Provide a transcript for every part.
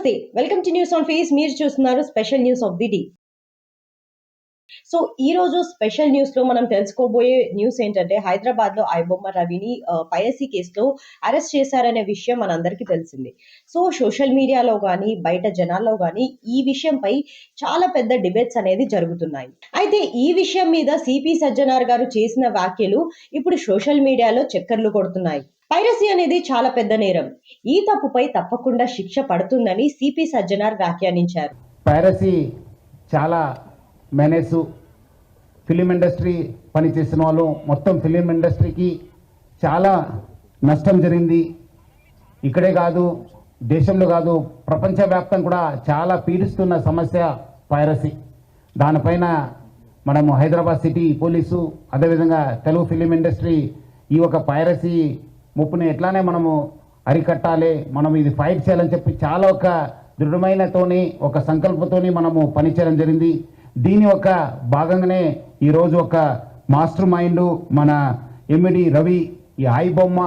నమస్తే. Welcome to news on face. మీరు చూస్తున్నారు special news of the day. So ఈ రోజు స్పెషల్ న్యూస్లో మనం తెలుసుకోబోయే న్యూస్ ఏంటంటే హైదరాబాద్లో ఐబొమ్మ రవిని పైరసీ కేసులో అరెస్ట్ చేశారనే విషయం మనందరికీ తెలిసింది. సో సోషల్ మీడియాలో కానీ బయట జనాల్లో కానీ ఈ విషయంపై చాలా పెద్ద డిబేట్స్ అనేది జరుగుతున్నాయి. అయితే ఈ విషయం మీద సిపి సజ్జనార్ గారు చేసిన వ్యాఖ్యలు ఇప్పుడు సోషల్ మీడియాలో చక్కర్లు కొడుతున్నాయి. పైరసీ అనేది చాలా పెద్ద నేరం. ఈ తప్పుపై తప్పకుండా శిక్ష పడుతుందని సిపి సజ్జనార్ వ్యాఖ్యానించారు. పైరసీ చాలా మేనేసు ఫిలిం ఇండస్ట్రీ పనిచేసిన వాళ్ళు. మొత్తం ఫిలిం ఇండస్ట్రీకి చాలా నష్టం జరిగింది. ఇక్కడే కాదు దేశంలో కాదు ప్రపంచవ్యాప్తం కూడా చాలా పీడిస్తున్న సమస్య పైరసీ. దానిపైన మనము హైదరాబాద్ సిటీ పోలీసు అదేవిధంగా తెలుగు ఫిలిం ఇండస్ట్రీ ఈ ఒక పైరసీ ముప్పుని ఎట్లానే మనము అరికట్టాలి. మనం ఇది ఫైట్ చేయాలని చెప్పి చాలా ఒక దృఢమైనతోని ఒక సంకల్పంతోని మనము పనిచేయడం జరిగింది. దీని ఒక భాగంగానే ఈరోజు ఒక మాస్టర్ మైండ్ మన ఎమ్మిడి రవి ఈ ఐ బొమ్మ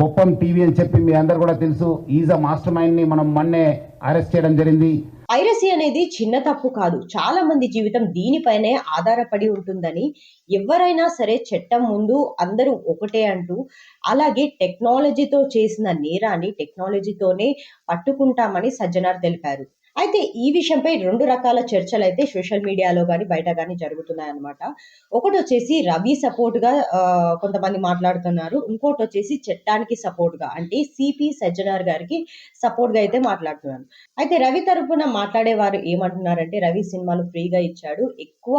బొప్పం టీవీ అని చెప్పి మీ అందరు కూడా తెలుసు. ఈజ్ అ మాస్టర్ మైండ్ని మనం మొన్నే అరెస్ట్ చేయడం జరిగింది. పైరసీ అనేది చిన్న తప్పు కాదు. చాలా మంది జీవితం దీనిపైనే ఆధారపడి ఉంటుందని ఎవరైనా సరే చట్టం ముందు అందరూ ఒకటే అంటూ అలాగే టెక్నాలజీతో చేసిన నేరాన్ని టెక్నాలజీతోనే పట్టుకుంటామని సజ్జనార్ తెలిపారు. అయితే ఈ విషయంపై రెండు రకాల చర్చలు అయితే సోషల్ మీడియాలో కానీ బయట కానీ జరుగుతున్నాయి అనమాట ఒకటి వచ్చేసి రవి సపోర్ట్గా కొంతమంది మాట్లాడుతున్నారు. ఇంకోటి వచ్చేసి చట్టానికి సపోర్ట్గా అంటే సిపి సజ్జనార్ గారికి సపోర్ట్గా అయితే మాట్లాడుతున్నారు. అయితే రవి తరపున మాట్లాడేవారు ఏమంటున్నారంటే రవి సినిమాలు ఫ్రీగా ఇచ్చాడు. ఎక్కువ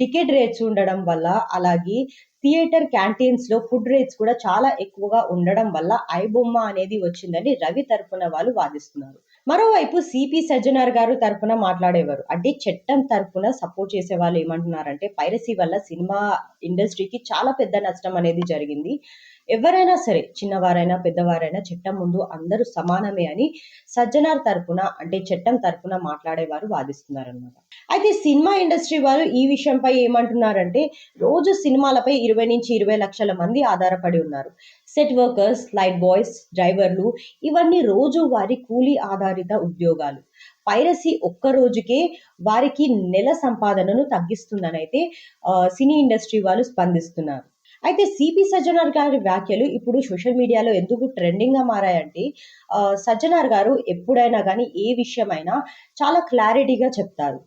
టికెట్ రేట్స్ ఉండడం వల్ల అలాగే థియేటర్ క్యాంటీన్స్లో ఫుడ్ రేట్స్ కూడా చాలా ఎక్కువగా ఉండడం వల్ల ఐబొమ్మ అనేది వచ్చిందని రవి తరపున వాళ్ళు వాదిస్తున్నారు. మరోవైపు సిపి సజ్జనార్ గారు తరపున మాట్లాడేవారు. అంటే చట్టం తరఫున సపోర్ట్ చేసే వాళ్ళు ఏమంటున్నారంటే పైరసీ వల్ల సినిమా ఇండస్ట్రీకి చాలా పెద్ద నష్టం అనేది జరిగింది. ఎవరైనా సరే చిన్నవారైనా పెద్దవారైనా చట్టం ముందు అందరూ సమానమే అని సజ్జనార్ తరఫున అంటే చట్టం తరఫున మాట్లాడేవారు వాదిస్తున్నారన్నమాట. అయితే సినిమా ఇండస్ట్రీ వాళ్ళు ఈ విషయంపై ఏమంటున్నారంటే రోజు సినిమాలపై ఇరవై నుంచి ఇరవై లక్షల మంది ఆధారపడి ఉన్నారు. సెట్ వర్కర్స్ లైట్ బాయ్స్ డ్రైవర్లు ఇవన్నీ రోజు వారి కూలీ ఆధారిత ఉద్యోగాలు. పైరసీ ఒక్క రోజుకే వారికి నెల సంపాదనను తగ్గిస్తుందని అయితే సినీ ఇండస్ట్రీ వాళ్ళు స్పందిస్తున్నారు. అయితే సిపి సజ్జనార్ గారి వ్యాఖ్యలు ఇప్పుడు సోషల్ మీడియాలో ఎందుకు ట్రెండింగ్గా మారాయంటే సజ్జనార్ గారు ఎప్పుడైనా కానీ ఏ విషయమైనా చాలా క్లారిటీగా చెప్తారు.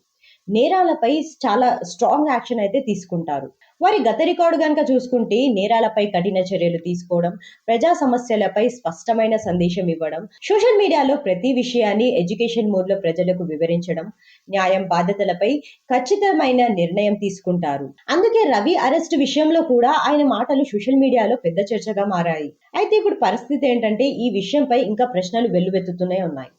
నేరాలపై చాలా స్ట్రాంగ్ యాక్షన్ అయితే తీసుకుంటారు. వారి గత రికార్డు కనుక చూసుకుంటే నేరాలపై కఠిన చర్యలు తీసుకోవడం ప్రజా సమస్యలపై స్పష్టమైన సందేశం ఇవ్వడం సోషల్ మీడియాలో ప్రతి విషయాన్ని ఎడ్యుకేషన్ మోడ్లో ప్రజలకు వివరించడం న్యాయం బాధ్యతలపై ఖచ్చితమైన నిర్ణయం తీసుకుంటారు. అందుకే రవి అరెస్ట్ విషయంలో కూడా ఆయన మాటలు సోషల్ మీడియాలో పెద్ద చర్చగా మారాయి. అయితే ఇప్పుడు పరిస్థితి ఏంటంటే ఈ విషయంపై ఇంకా ప్రశ్నలు వెల్లువెత్తుతూనే ఉన్నాయి.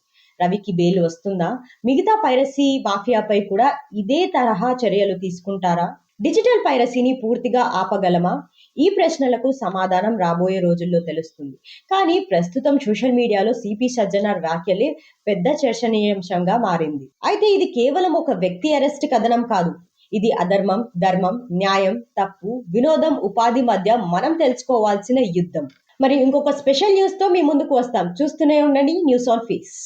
రవికి బెయిల్ వస్తుందా? మిగతా పైరసీ మాఫియాపై కూడా ఇదే తరహా చర్యలు తీసుకుంటారా? డిజిటల్ పైరసీని పూర్తిగా ఆపగలమా? ఈ ప్రశ్నలకు సమాధానం రాబోయే రోజుల్లో తెలుస్తుంది. కానీ ప్రస్తుతం సోషల్ మీడియాలో సిపి సజ్జనార్ వ్యాఖ్యలే పెద్ద చర్చనీయాంశంగా మారింది. అయితే ఇది కేవలం ఒక వ్యక్తి అరెస్ట్ కథనం కాదు. ఇది అధర్మం ధర్మం న్యాయం తప్పు వినోదం ఉపాధి మధ్య మనం తెలుసుకోవాల్సిన యుద్ధం. మరి ఇంకొక స్పెషల్ న్యూస్తో మీ ముందుకు వస్తాం. చూస్తూనే ఉండండి న్యూస్ ఆన్ ఫీస్.